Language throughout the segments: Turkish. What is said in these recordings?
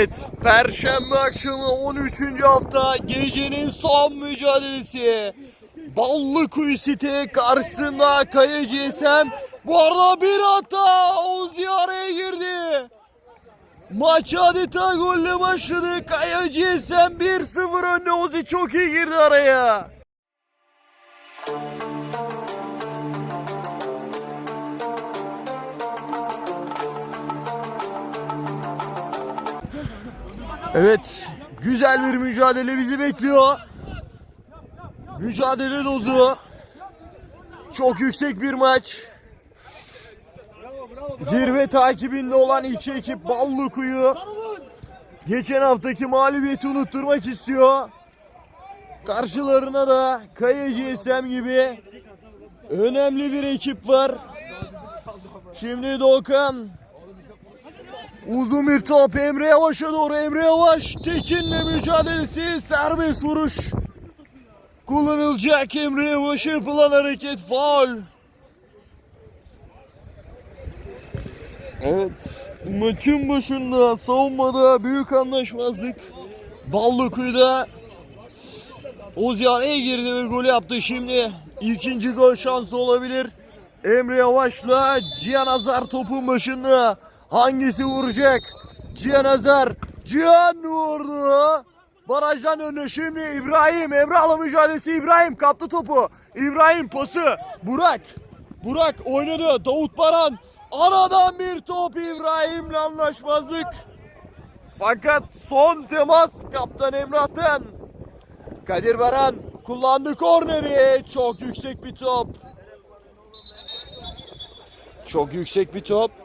Evet, Perşembe akşamı 13. hafta gecenin son mücadelesi. Ballıkuyu City karşısında Kaya GSM. Bu arada bir hata Ozi araya girdi. Maç adeta golle başladı. Kaya GSM 1-0 önde Ozi çok iyi girdi araya. Evet, güzel bir mücadele bizi bekliyor. Mücadele dozu. Çok yüksek bir maç. Zirve takibinde olan iki ekip Ballıkuyu geçen haftaki mağlubiyeti unutturmak istiyor. Karşılarına da Kaya GSM gibi önemli bir ekip var. Şimdi Doğukan Uzun bir top. Emre Yavaş'a doğru. Emre Yavaş Tekin'le mücadelesi. Serbest vuruş. Kullanılacak Emre Yavaş'a yapılan hareket. Faul. Evet. Maçın başında savunmada büyük anlaşmazlık. Ballıkuyu'da Ozyar'a girdi ve golü yaptı. Şimdi ikinci gol şansı olabilir. Emre Yavaş'la Cihan Azar topun başında. Hangisi vuracak? Cihan Azar. Cihan vurdu. Barajdan önüne şimdi İbrahim. Emrah'la mücadelesi İbrahim kaptı topu. İbrahim pası. Burak. Burak oynadı. Davut Baran. Aradan bir top İbrahim'le anlaşmazlık. Fakat son temas kaptan Emrah'tan. Kadir Baran kullandı korneri. Çok yüksek bir top. Çok yüksek bir top.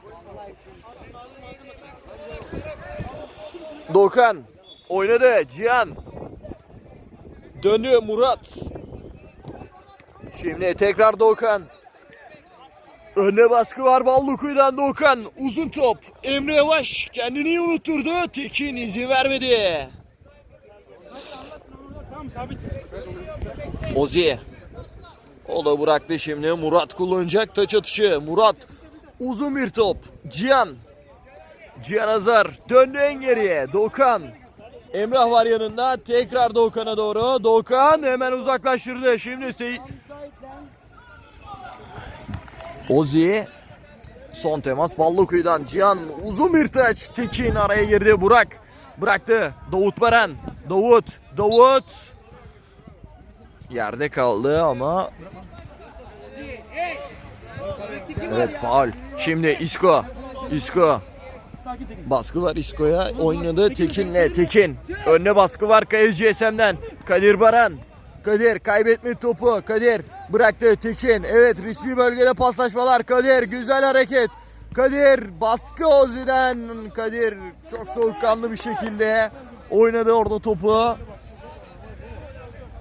Dokan oynadı. Cihan. Döndü Murat. Şimdi tekrar Dokan. Önde baskı var Ballukuyu'dan Dokan. Uzun top. Emre Yavaş kendini unutturdu. Tekin izin vermedi. Ozi. O da bıraktı şimdi. Murat kullanacak taç atışı. Murat uzun bir top. Cihan. Cihan Azar döndü en geriye. Doğukan. Emrah var yanında. Tekrar Doğukan'a doğru. Doğukan hemen uzaklaştırdı. Şimdi Sey... Ozi. Son temas Ballıkuyu'dan. Cihan uzun bir taç. Tekin araya girdi. Burak. Bıraktı. Davut Baran. Davut. Davut. Yerde kaldı ama Evet faul. Şimdi Isco. Isco. Baskı var Isco'ya. Oynadı Tekin'le. Tekin. Önüne baskı var Kadir GSM'den. Kadir Baran. Kadir kaybetme topu. Kadir bıraktı Tekin. Evet riskli bölgede paslaşmalar. Kadir güzel hareket. Kadir baskı Ozi'den. Kadir çok soğukkanlı bir şekilde oynadı orada topu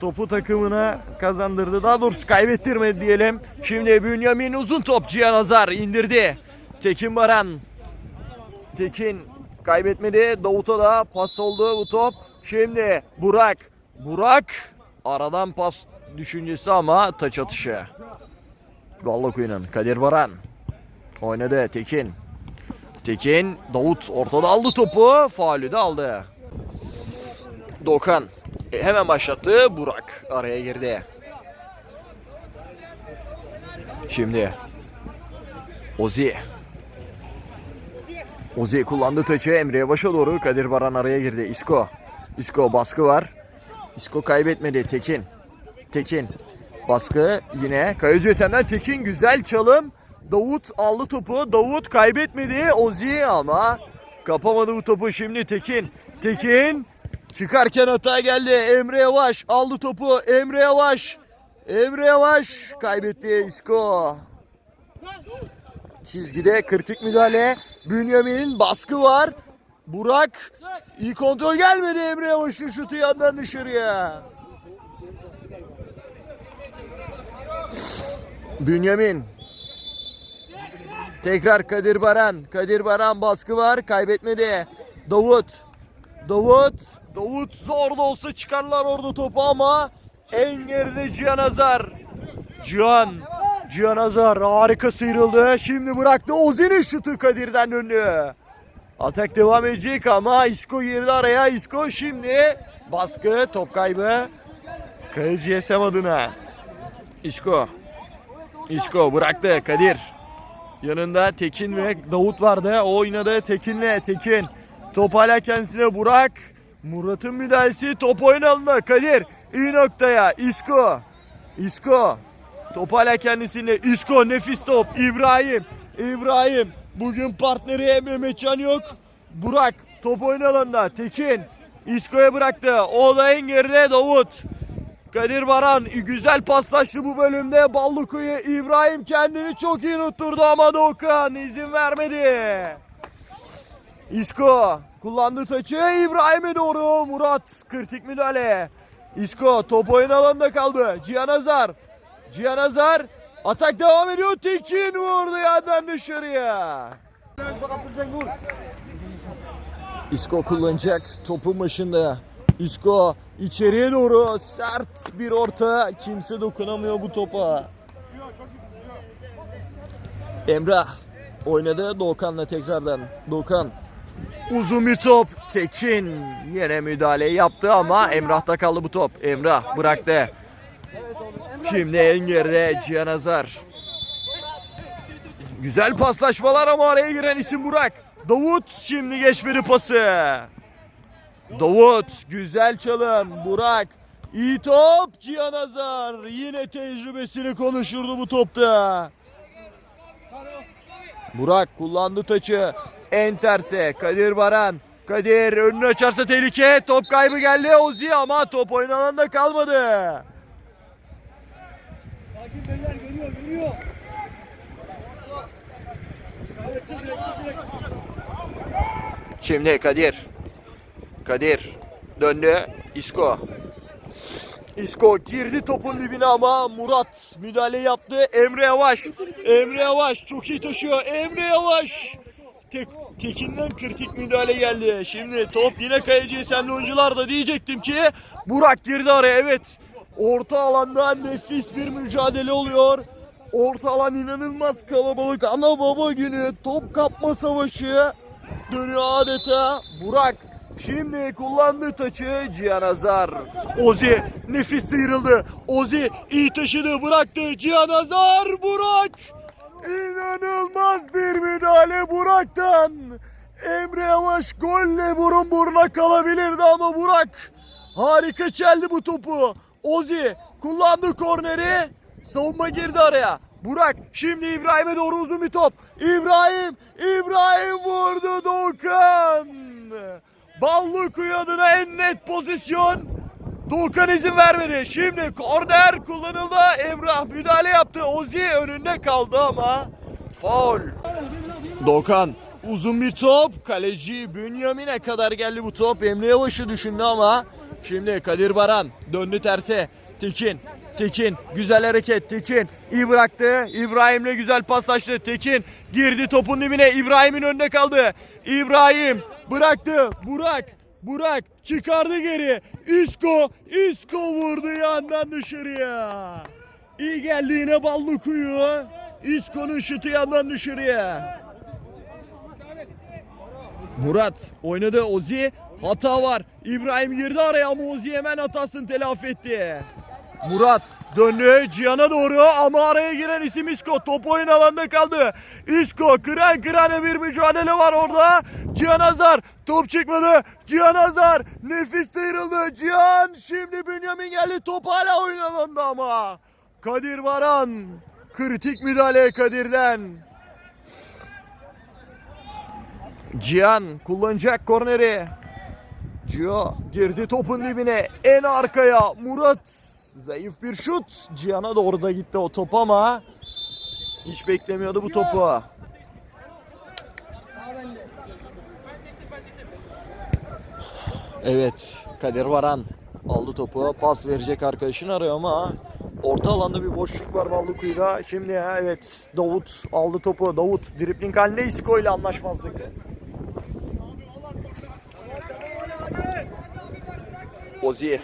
topu takımına kazandırdı. Daha doğrusu kaybettirmedi diyelim. Şimdi Bünyamin uzun top Cihan Azar indirdi. Tekin Baran. Tekin kaybetmedi. Davut'a da pas oldu bu top. Şimdi Burak. Burak aradan pas düşüncesi ama taç atışı. Ballakuyu'nun Kadir Baran. Oynadı Tekin. Tekin Davut ortada aldı topu. Faulü de aldı. Dokan e, hemen başlattı. Burak araya girdi. Şimdi Ozi. Ozi kullandı taçı Emre Yavaş'a doğru. Kadir Baran araya girdi. Isko. Isko baskı var. Isko kaybetmedi. Tekin. Tekin. Baskı yine. Kayıcı senden Tekin güzel çalım. Davut aldı topu. Davut kaybetmedi. Ozi ama kapamadı bu topu. Şimdi Tekin. Tekin Çıkarken hata geldi. Emre Yavaş aldı topu. Emre Yavaş. Emre Yavaş kaybetti Isco. Çizgide kritik müdahale. Bünyamin'in baskı var. Burak iyi kontrol gelmedi Emre Yavaş'ın şutu yandan dışarıya. Bünyamin. Tekrar Kadir Baran. Kadir Baran baskı var. Kaybetmedi. Davut. Davut. Davut zor da olsa çıkarlar orada topu ama en geride Cihan Azar. Cihan. Cihan Azar harika sıyrıldı. Şimdi bıraktı Ozi'nin şutu Kadir'den önü. Atak devam edecek ama Isco girdi araya. Isco şimdi baskı, top kaybı. Kaleci SM adına. Isco. Isco bıraktı Kadir. Yanında Tekin ve Davut vardı. O oynadı Tekin'le. Tekin. Top hala kendisine Burak. Murat'ın müdahalesi top oyun alında. Kadir iyi noktaya. Isco. Isco. Top hala kendisinde. Isco nefis top. İbrahim. İbrahim. Bugün partneri Mehmetcan yok. Burak. Top oyun alanında. Tekin. Isco'ya bıraktı. O da en geride Davut. Kadir Baran güzel paslaştı bu bölümde. Ballıkuyu İbrahim kendini çok iyi unutturdu ama Doğukan izin vermedi. İsko kullandı taçı İbrahim'e doğru Murat kritik müdahale. İsko top oyun alanında kaldı. Cihan Azar. Cihan Azar atak devam ediyor. Tekin vurdu yandan dışarıya. İsko kullanacak topun başında. İsko içeriye doğru sert bir orta. Kimse dokunamıyor bu topa. Emrah oynadı Doğukan'la tekrardan. Doğukan uzun bir top. Tekin yine müdahale yaptı ama Emrah'ta kaldı bu top. Emrah bıraktı. Şimdi en geride Cihan Azar. Güzel paslaşmalar ama araya giren isim Burak. Davut şimdi geçmedi pası. Davut güzel çalım. Burak iyi top. Cihan Azar yine tecrübesini konuşurdu bu topta. Burak kullandı taçı. En terse Kadir Baran. Kadir önünü açarsa tehlike. Top kaybı geldi Ozi ama top oyun alanında kalmadı. Şimdi Kadir. Kadir döndü. İsko. İsko girdi topun dibine ama Murat müdahale yaptı. Emre Yavaş. Emre Yavaş çok iyi taşıyor. Emre Yavaş. Tek, tekinden kritik müdahale geldi. Şimdi top yine kaleci senli oyuncular da diyecektim ki Burak girdi araya evet. Orta alanda nefis bir mücadele oluyor. Orta alan inanılmaz kalabalık. Ana baba günü top kapma savaşı dönüyor adeta. Burak şimdi kullandığı taçı Cihan Azar. Ozi nefis sıyrıldı. Ozi iyi taşıdı bıraktı. Cihan Azar Burak. İnanılmaz bir müdahale Burak'tan. Emre Yavaş golle burun buruna kalabilirdi ama Burak harika çeldi bu topu. Ozi kullandı korneri. Savunma girdi araya. Burak şimdi İbrahim'e doğru uzun bir top. İbrahim, İbrahim vurdu Doğukan. Ballıkuyu adına en net pozisyon. Doğukan izin vermedi. Şimdi korner kullanıldı. Emrah müdahale yaptı. Ozi önünde kaldı ama faul. Doğukan uzun bir top. Kaleci Bünyamin'e kadar geldi bu top. Emre Yavaş'ı düşündü ama şimdi Kadir Baran döndü terse. Tekin Tekin güzel hareket Tekin. İyi bıraktı İbrahim'le güzel paslaştı Tekin. Girdi topun dibine İbrahim'in önünde kaldı. İbrahim bıraktı Burak Burak çıkardı geri. İsko İsko vurdu yandan dışarıya. İyi geldi yine Ballıkuyu İsko'nun şutu yandan dışarıya. Murat oynadı Ozi hata var. İbrahim girdi araya ama Ozi hemen hatasını telafi etti Murat döndü Cihan'a doğru ama araya giren isim İsko. Top oyun alanında kaldı. İsko kıran kırana bir mücadele var orada. Cihan Azar top çıkmadı. Cihan Azar nefis sıyrıldı. Cihan şimdi Bünyamin geldi. Top hala oyun alanında ama. Kadir Baran kritik müdahale Kadir'den. Cihan kullanacak korneri. Cio girdi topun dibine en arkaya Murat zayıf bir şut Cihan'a doğru da gitti o top ama hiç beklemiyordu bu topu. Evet Kadir Varan aldı topu pas verecek arkadaşını arıyor ama orta alanda bir boşluk var Valdukuyu'da. Şimdi evet Davut aldı topu. Davut dribling halinde İsko ile anlaşmazlık. Ozi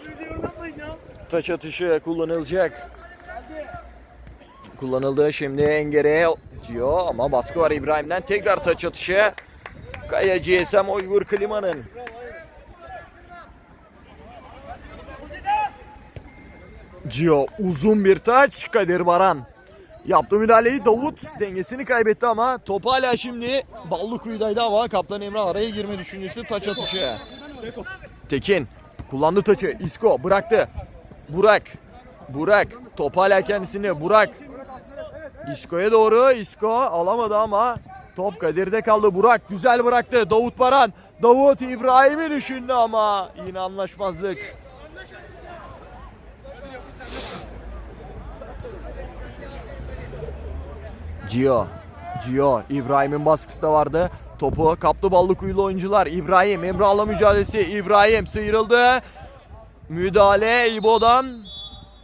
taç atışı kullanılacak. Kullanıldı şimdi Enger'e diyor ama baskı var İbrahim'den. Tekrar taç atışı. Kaya GSM Uygur Klima'nın. Gio uzun bir taç Kadir Baran. Yaptı müdahaleyi Davut dengesini kaybetti ama top hala şimdi Ballıkuyu'daydı ama Kaptan Emre araya girme düşüncesi taç atışı. Tekin kullandı taçı. Isko bıraktı. Burak. Burak. Top hala kendisinde. Burak. Isko'ya doğru. Isko alamadı ama top Kadir'de kaldı. Burak güzel bıraktı. Davut Baran. Davut İbrahim'i düşündü ama yine anlaşmazlık. Gio. Gio. İbrahim'in baskısı da vardı. Topu kaptı ballı kuyulu oyuncular. İbrahim. Emrah'la mücadelesi. İbrahim sıyrıldı. Müdahale İbo'dan.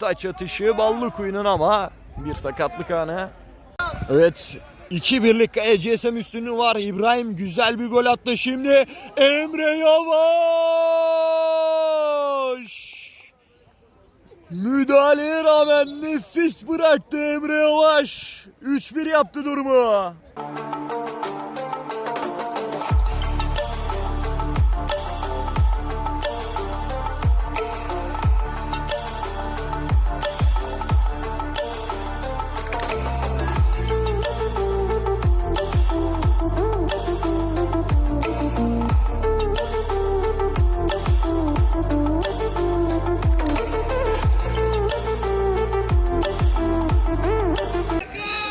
Taç atışı ballı kuyunun ama bir sakatlık anı. Evet. 2-1'lik ECSM üstünlüğü var. İbrahim güzel bir gol attı. Şimdi Emre Yavaş. Müdahaleye rağmen nefis bıraktı Emre Yavaş. 3-1 yaptı durumu.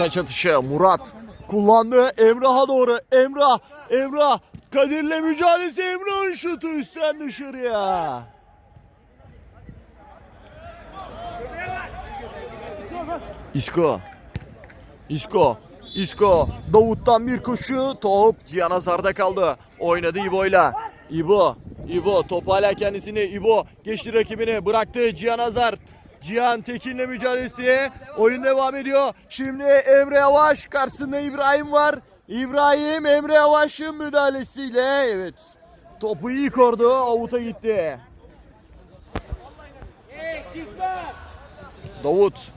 Taç atışı Murat kullandı Emrah'a doğru. Emrah, Emrah Kadir'le mücadelesi Emrah'ın şutu üstten dışarıya. İsko. İsko. İsko. Davut'tan bir koşu. Top Cihan Hazar'da kaldı. Oynadı İbo'yla. İbo. İbo. Top hala kendisine. İbo geçti rakibini. Bıraktı Cihan Hazar. Cihan Tekin'le mücadelesi. Oyun devam ediyor. Şimdi Emre Yavaş. Karşısında İbrahim var. İbrahim Emre Yavaş'ın müdahalesiyle. Evet. Topu iyi kordu. Avuta gitti. Davut.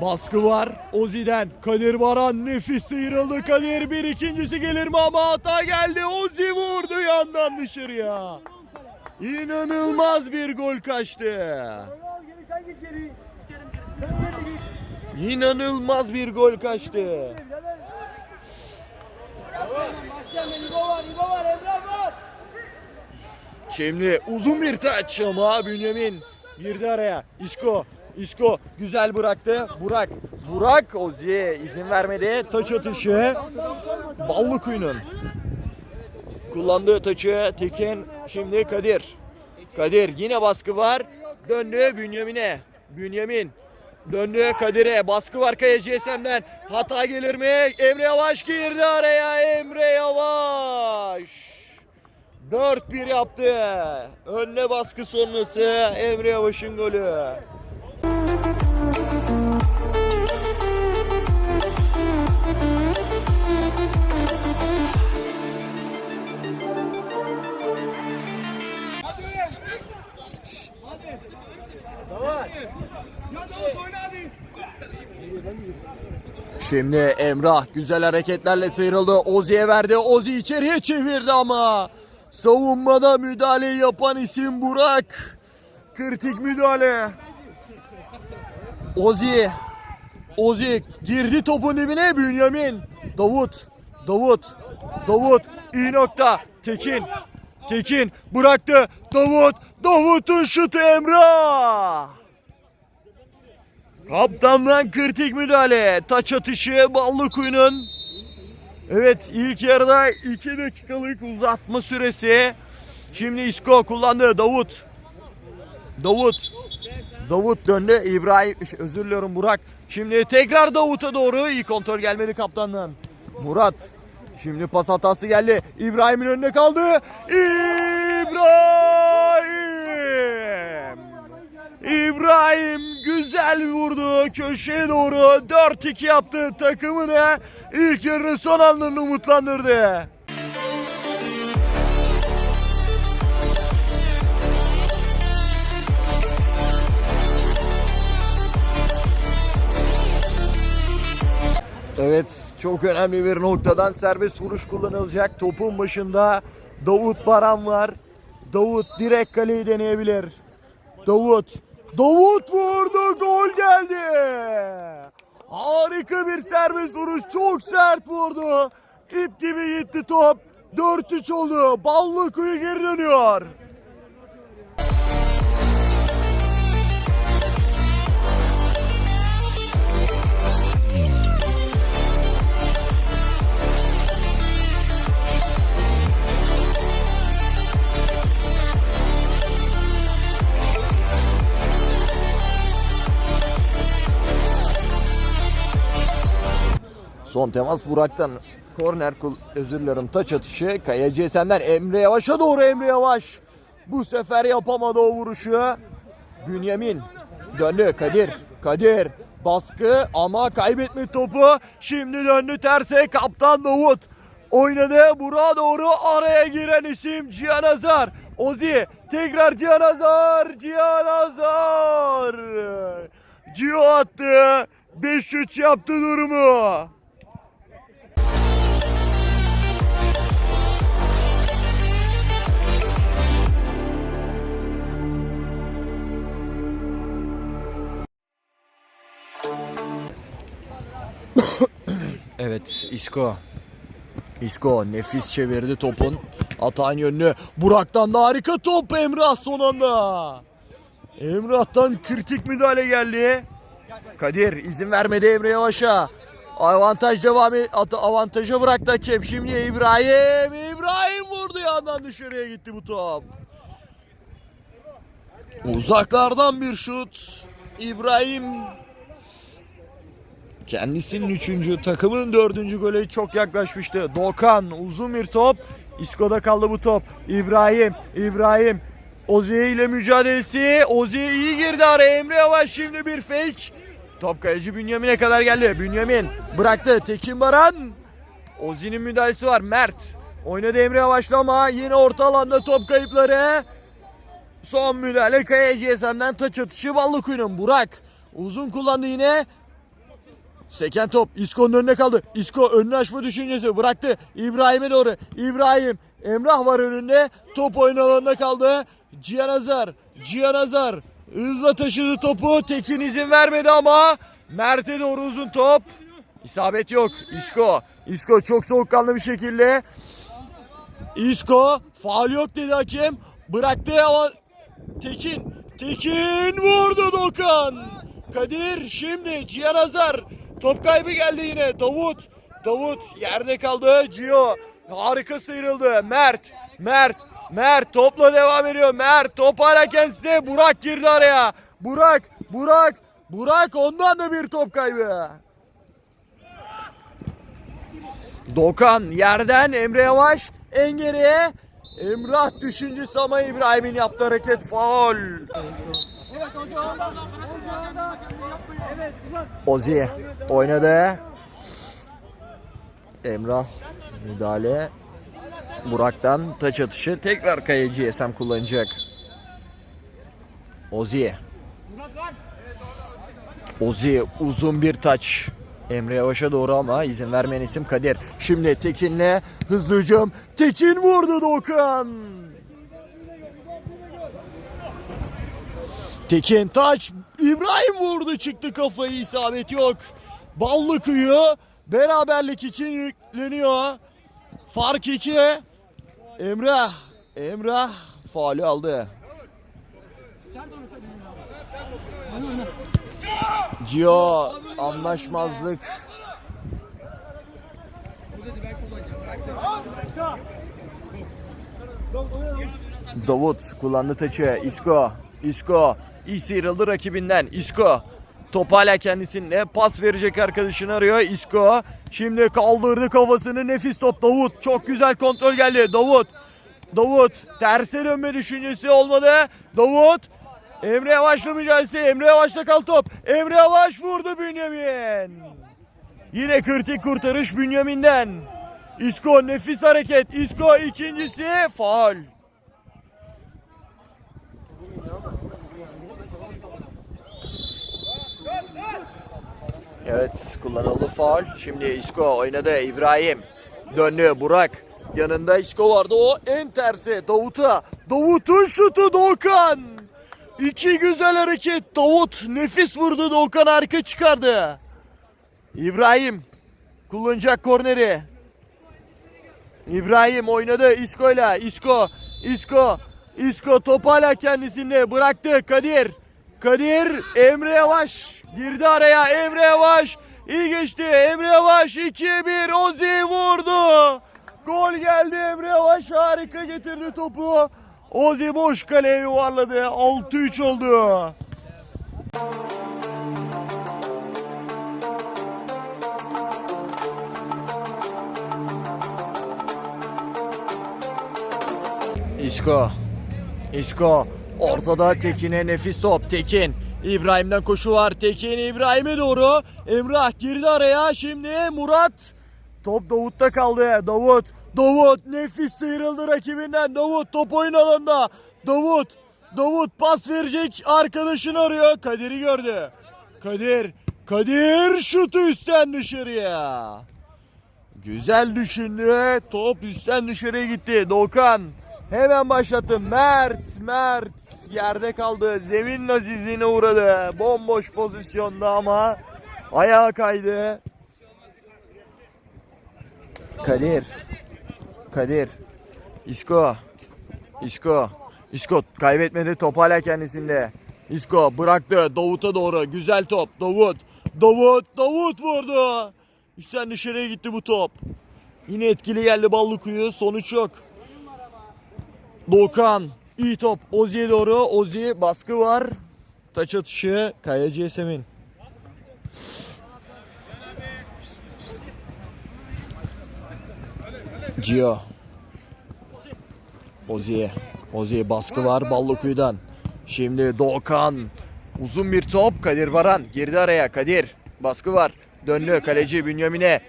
Baskı var Ozi'den. Kadir Baran nefis sıyrıldı. Kadir bir ikincisi gelir mi ama hata geldi. Ozi vurdu yandan dışarıya. İnanılmaz bir gol kaçtı. İnanılmaz bir gol kaçtı. Şimdi uzun bir taç ama Bünyamin girdi araya. İsko, İsko güzel bıraktı. Burak, Burak Ozi'ye izin vermedi. Taç atışı Ballıkuyu'nun. Kullandığı taçı Tekin şimdi Kadir. Kadir yine baskı var. Döndü Bünyamin'e. Bünyamin döndü Kadir'e. Baskı var Kaya GSM'den. Hata gelir mi? Emre Yavaş girdi araya. Emre Yavaş. 4-1 yaptı. Önüne baskı sonrası Emre Yavaş'ın golü. Şimdi Emrah güzel hareketlerle sıyrıldı. Ozi'ye verdi. Ozi içeriye çevirdi ama savunmada müdahale yapan isim Burak. Kritik müdahale. Ozi. Ozi girdi topun dibine Bünyamin. Davut. Davut. Davut. iyi nokta. Tekin. Tekin bıraktı. Davut. Davut'un şutu Emrah. Kaptandan kritik müdahale. Taç atışı Ballıkuyu'nun. Evet ilk yarıda 2 dakikalık uzatma süresi. Şimdi Isko kullandı. Davut. Davut. Davut döndü. İbrahim özür diliyorum Burak. Şimdi tekrar Davut'a doğru iyi kontrol gelmedi kaptandan. Murat. Şimdi pas hatası geldi. İbrahim'in önünde kaldı. İbrahim. İbrahim güzel vurdu köşeye doğru 4-2 yaptı takımını ilk yarının son anlarını umutlandırdı. Evet çok önemli bir noktadan serbest vuruş kullanılacak. Topun başında Davut Baran var. Davut direkt kaleyi deneyebilir. Davut. Davut vurdu gol geldi. Harika bir serbest vuruş çok sert vurdu. İp gibi gitti top. 4-3 oldu. Ballı kuyu geri dönüyor. Son temas Burak'tan. Korner özür dilerim taç atışı. Kayacı Esen'den Emre Yavaş'a doğru Emre Yavaş. Bu sefer yapamadı o vuruşu. Bünyamin döndü Kadir. Kadir baskı ama kaybetme topu. Şimdi döndü terse kaptan Davut. Oynadı Burak'a doğru araya giren isim Cihan Azar. Ozi tekrar Cihan Azar. Cihan Azar. Cio attı. 5-3 yaptı durumu. Evet İsko. İsko nefis çevirdi topun. Atağın yönünü. Burak'tan da harika top Emrah son anda. Emrah'tan kritik müdahale geldi. Kadir izin vermedi Emre Yavaş'a. Avantaj devam et. Avantaja bıraktı hakem. Şimdi İbrahim. İbrahim vurdu yandan dışarıya gitti bu top. Uzaklardan bir şut. İbrahim Kendisinin üçüncü, takımın dördüncü golü çok yaklaşmıştı. Dokan uzun bir top. İsko'da kaldı bu top. İbrahim, İbrahim. Ozi'ye ile mücadelesi. Ozi iyi girdi araya. Emre Yavaş şimdi bir fake. Top kaleci Bünyamin'e kadar geldi. Bünyamin bıraktı. Tekin Baran. Ozi'nin müdahalesi var. Mert. Oynadı Emre Yavaş'la ama yine orta alanda top kayıpları. Son müdahale Kaya GSM'den taç atışı Ballıkuyu'nun. Burak uzun kullandı yine. Seken top İsko'nun önüne kaldı. İsko önünü açma düşüncesi bıraktı. İbrahim'e doğru. İbrahim. Emrah var önünde. Top oyun alanında kaldı. Cihan Azar. Cihan Azar. Hızla taşıdı topu. Tekin izin vermedi ama Mert'e doğru uzun top. İsabet yok. İsko. İsko çok soğukkanlı bir şekilde. İsko. Faal yok dedi hakem. Bıraktı ama Tekin. Tekin vurdu Dokan. Kadir şimdi Cihan Azar. Top kaybı geldi yine. Davut. Davut yerde kaldı. Cio. Harika sıyrıldı. Mert. Mert. Mert topla devam ediyor. Mert top hala kendisinde. Burak girdi araya. Burak. Burak. Burak ondan da bir top kaybı. Dokan yerden Emre Yavaş en geriye. Emrah düşüncesi ama İbrahim'in yaptığı hareket faul. Ozi oynadı. Emrah müdahale. Burak'tan taç atışı tekrar kayıcı SM kullanacak. Ozi. Ozi uzun bir taç. Emre Yavaş'a doğru ama izin vermeyen isim Kadir. Şimdi Tekin'le hızlı hücum. Tekin vurdu Dokan. Tekin taç. İbrahim vurdu çıktı kafayı isabet yok. Ballıkıyı beraberlik için yükleniyor. Fark 2. Emrah. Emrah faali aldı. Cio anlaşmazlık. Davut kullandı taçı. Isco. Isco. İyi sıyrıldı rakibinden. Isco. Top hala kendisinde. Pas verecek arkadaşını arıyor. Isco. Şimdi kaldırdı kafasını. Nefis top Davut. Çok güzel kontrol geldi. Davut. Davut. Terse dönme düşüncesi olmadı. Davut. Emre Yavaş'la mücadelesi. Emre Yavaş'la kal top. Emre Yavaş vurdu Bünyamin. Yine kritik kurtarış Bünyamin'den. Isco nefis hareket. Isco ikincisi faul. Evet kullanıldı faul. Şimdi Isco oynadı. İbrahim döndü. Burak yanında Isco vardı. O en tersi Davut'a. Davut'un şutu Doğukan. İki güzel hareket. Davut nefis vurdu. Doğukan arka çıkardı. İbrahim kullanacak korneri. İbrahim oynadı Isco'yla. Isco, Isco, Isco top hala kendisinde. Bıraktı Kadir. Kadir, Emre Yavaş girdi araya. Emre Yavaş iyi geçti. Emre Yavaş 2-1 Ozi vurdu. Gol geldi Emre Yavaş harika getirdi topu. Ozi boş kaleye yuvarladı. 6-3 oldu. İsko. İsko. Ortada Tekin'e nefis top. Tekin. İbrahim'den koşu var. Tekin İbrahim'e doğru. Emrah girdi araya. Şimdi Murat. Top Davut'ta kaldı. Davut. Davut nefis sıyrıldı rakibinden. Davut top oyun alanında. Davut. Davut pas verecek. Arkadaşını arıyor. Kadir'i gördü. Kadir. Kadir şutu üstten dışarıya. Güzel düşündü. Top üstten dışarıya gitti. Doğukan hemen başlattı. Mert, Mert yerde kaldı. Zemin azizliğine uğradı. Bomboş pozisyonda ama ayağa kaydı. Kadir. Kadir. İsko. İsko. İsko kaybetmedi top hala kendisinde. İsko bıraktı Davut'a doğru. Güzel top. Davut. Davut. Davut vurdu. Üstten dışarıya gitti bu top. Yine etkili geldi Ballıkuyu. Sonuç yok. Doğukan. iyi top. Ozi'ye doğru. Ozi baskı var. Taç atışı. Kayacı Esem'in. Gio. Ozi'ye. Ozi'ye baskı var Ballukuyu'dan. Şimdi Doğukan. Uzun bir top. Kadir Baran girdi araya. Kadir. Baskı var. Döndü kaleci Bünyamin'e.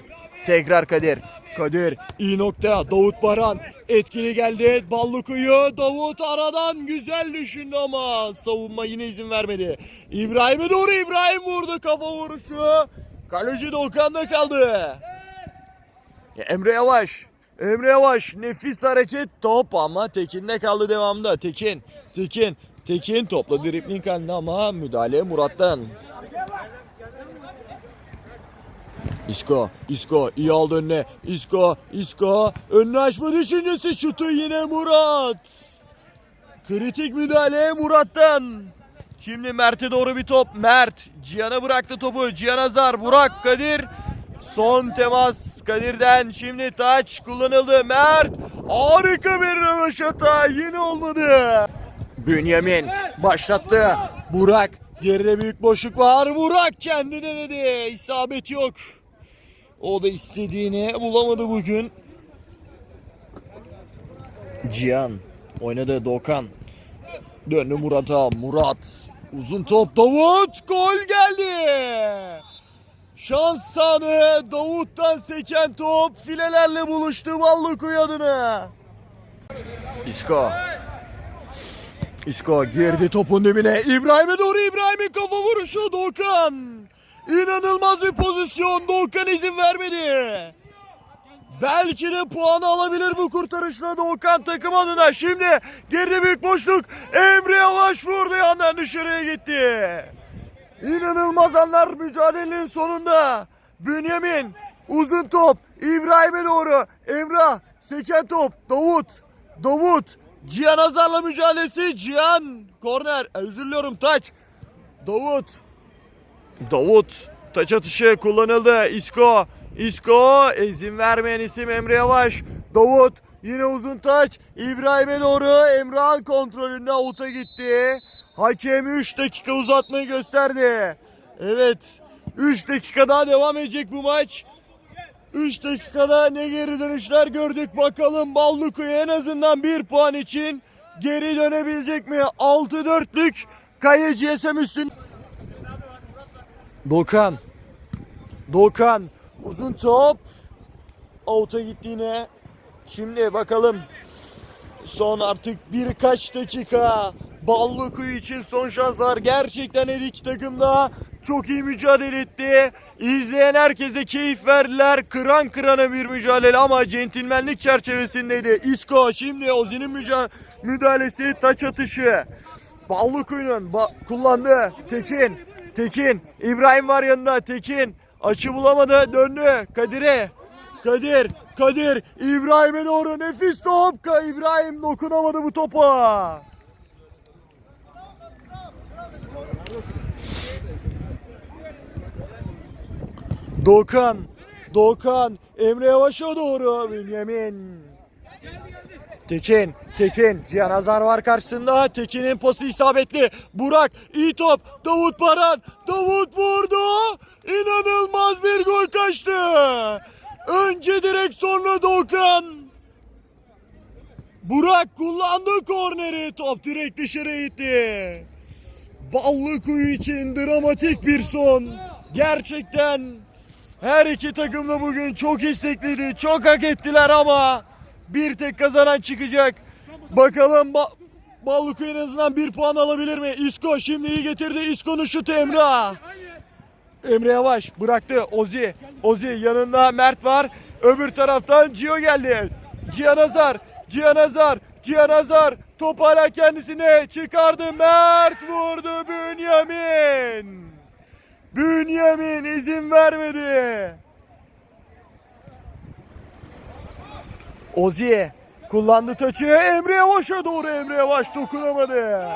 Tekrar Kadir. Kadir iyi nokta. Davut Baran etkili geldi. Ballıkuyu Davut aradan güzel düşündü ama savunma yine izin vermedi. İbrahim'e doğru İbrahim vurdu kafa vuruşu. Kaleci Doğukan'da kaldı. Ya Emre Yavaş. Emre Yavaş nefis hareket top ama Tekin'de kaldı devamında. Tekin. Tekin. Tekin topla dripling halinde ama müdahale Murat'tan. İsko, İsko iyi aldı önüne. İsko, İsko önünü açma düşüncesi şutu yine Murat. Kritik müdahale Murat'tan. Şimdi Mert'e doğru bir top. Mert Cihan'a bıraktı topu. Cihan Azar, Burak, Kadir. Son temas Kadir'den. Şimdi taç kullanıldı. Mert harika bir röveşata. Yine olmadı. Bünyamin başlattı. Burak geride büyük boşluk var. Burak kendi denedi. İsabet yok. O da istediğini bulamadı bugün. Cihan oynadı Dokan. Döndü Murat'a. Murat. Uzun top Davut. Gol geldi. Şans sahnı Davut'tan seken top filelerle buluştu Vallıkuyu adına. İsko. İsko girdi topun dibine. İbrahim'e doğru İbrahim'in kafa vuruşu Doğukan. İnanılmaz bir pozisyon. Doğukan izin vermedi. Belki de puanı alabilir bu kurtarışla Doğukan takım adına. Şimdi geride büyük boşluk. Emre Yavaş vurdu yandan dışarıya gitti. İnanılmaz anlar mücadelenin sonunda. Bünyamin uzun top İbrahim'e doğru. Emrah seken top Davut. Davut Cihan Azar'la mücadelesi Cihan korner özür diliyorum taç. Davut Davut taç atışı kullanıldı. İsko İsko izin vermeyen isim Emre Yavaş. Davut yine uzun taç. İbrahim'e doğru Emrah'ın kontrolünde avuta gitti. Hakem 3 dakika uzatmayı gösterdi. Evet 3 dakika daha devam edecek bu maç. 3 dakikada ne geri dönüşler gördük bakalım Ballıkuyu en azından 1 puan için geri dönebilecek mi? 6-4'lük Kaya GSM üstün. Dokan. Dokan. Uzun top. Out'a gitti yine. Şimdi bakalım. Son artık birkaç dakika. Ballıkuyu için son şanslar. Gerçekten her iki takım da çok iyi mücadele etti. İzleyen herkese keyif verdiler. Kıran kırana bir mücadele ama centilmenlik çerçevesindeydi. Isco şimdi Ozi'nin müdahalesi taç atışı. Ballıkuyu'nun ba- kullandı. Tekin. Tekin. İbrahim var yanında. Tekin. Açı bulamadı. Döndü. Kadir'e. Kadir. Kadir. İbrahim'e doğru nefis top. İbrahim dokunamadı bu topa. Doğukan. Doğukan. Emre Yavaş'a doğru. Bünyamin. Tekin, Tekin, Cihan Hazar var karşısında. Tekin'in pası isabetli. Burak, iyi top. Davut Baran, Davut vurdu. İnanılmaz bir gol kaçtı. Önce direkt sonra Doğukan. Burak kullandı korneri. Top direkt dışarı gitti. Ballıkuyu için dramatik bir son. Gerçekten her iki takım da bugün çok istekliydi. Çok hak ettiler ama bir tek kazanan çıkacak. Bakalım ba Ballıkuyu en azından bir puan alabilir mi? İsko şimdi iyi getirdi. İsko'nun şutu Emre. Emre Yavaş bıraktı. Ozi. Ozi yanında Mert var. Öbür taraftan Cio geldi. Cihan Hazar. Cihan Hazar. Cihan Hazar. Top hala kendisine çıkardı. Mert vurdu Bünyamin. Bünyamin izin vermedi. Ozi kullandı taçı. Emre Yavaş'a doğru Emre Yavaş dokunamadı.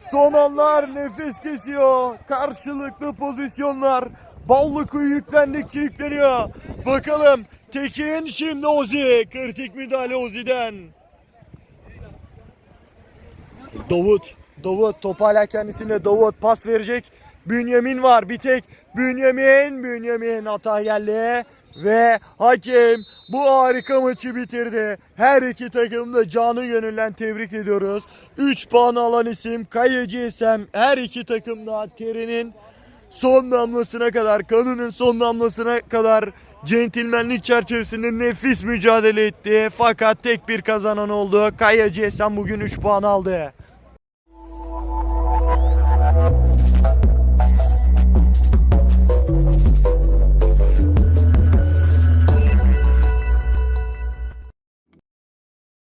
Son anlar nefes kesiyor. Karşılıklı pozisyonlar. Ballıkuyu yüklendikçe yükleniyor. Bakalım Tekin şimdi Ozi. Kritik müdahale Ozi'den. Davut. Davut top hala kendisinde. Davut pas verecek. Bünyamin var bir tek. Bünyamin. Bünyamin hata geldi. Ve hakem bu harika maçı bitirdi. Her iki takım da canı gönülden tebrik ediyoruz. 3 puan alan isim Kayıcı İsem. Her iki takım da terinin son damlasına kadar, kanının son damlasına kadar centilmenlik çerçevesinde nefis mücadele etti. Fakat tek bir kazanan oldu. Kayıcı Esen bugün 3 puan aldı.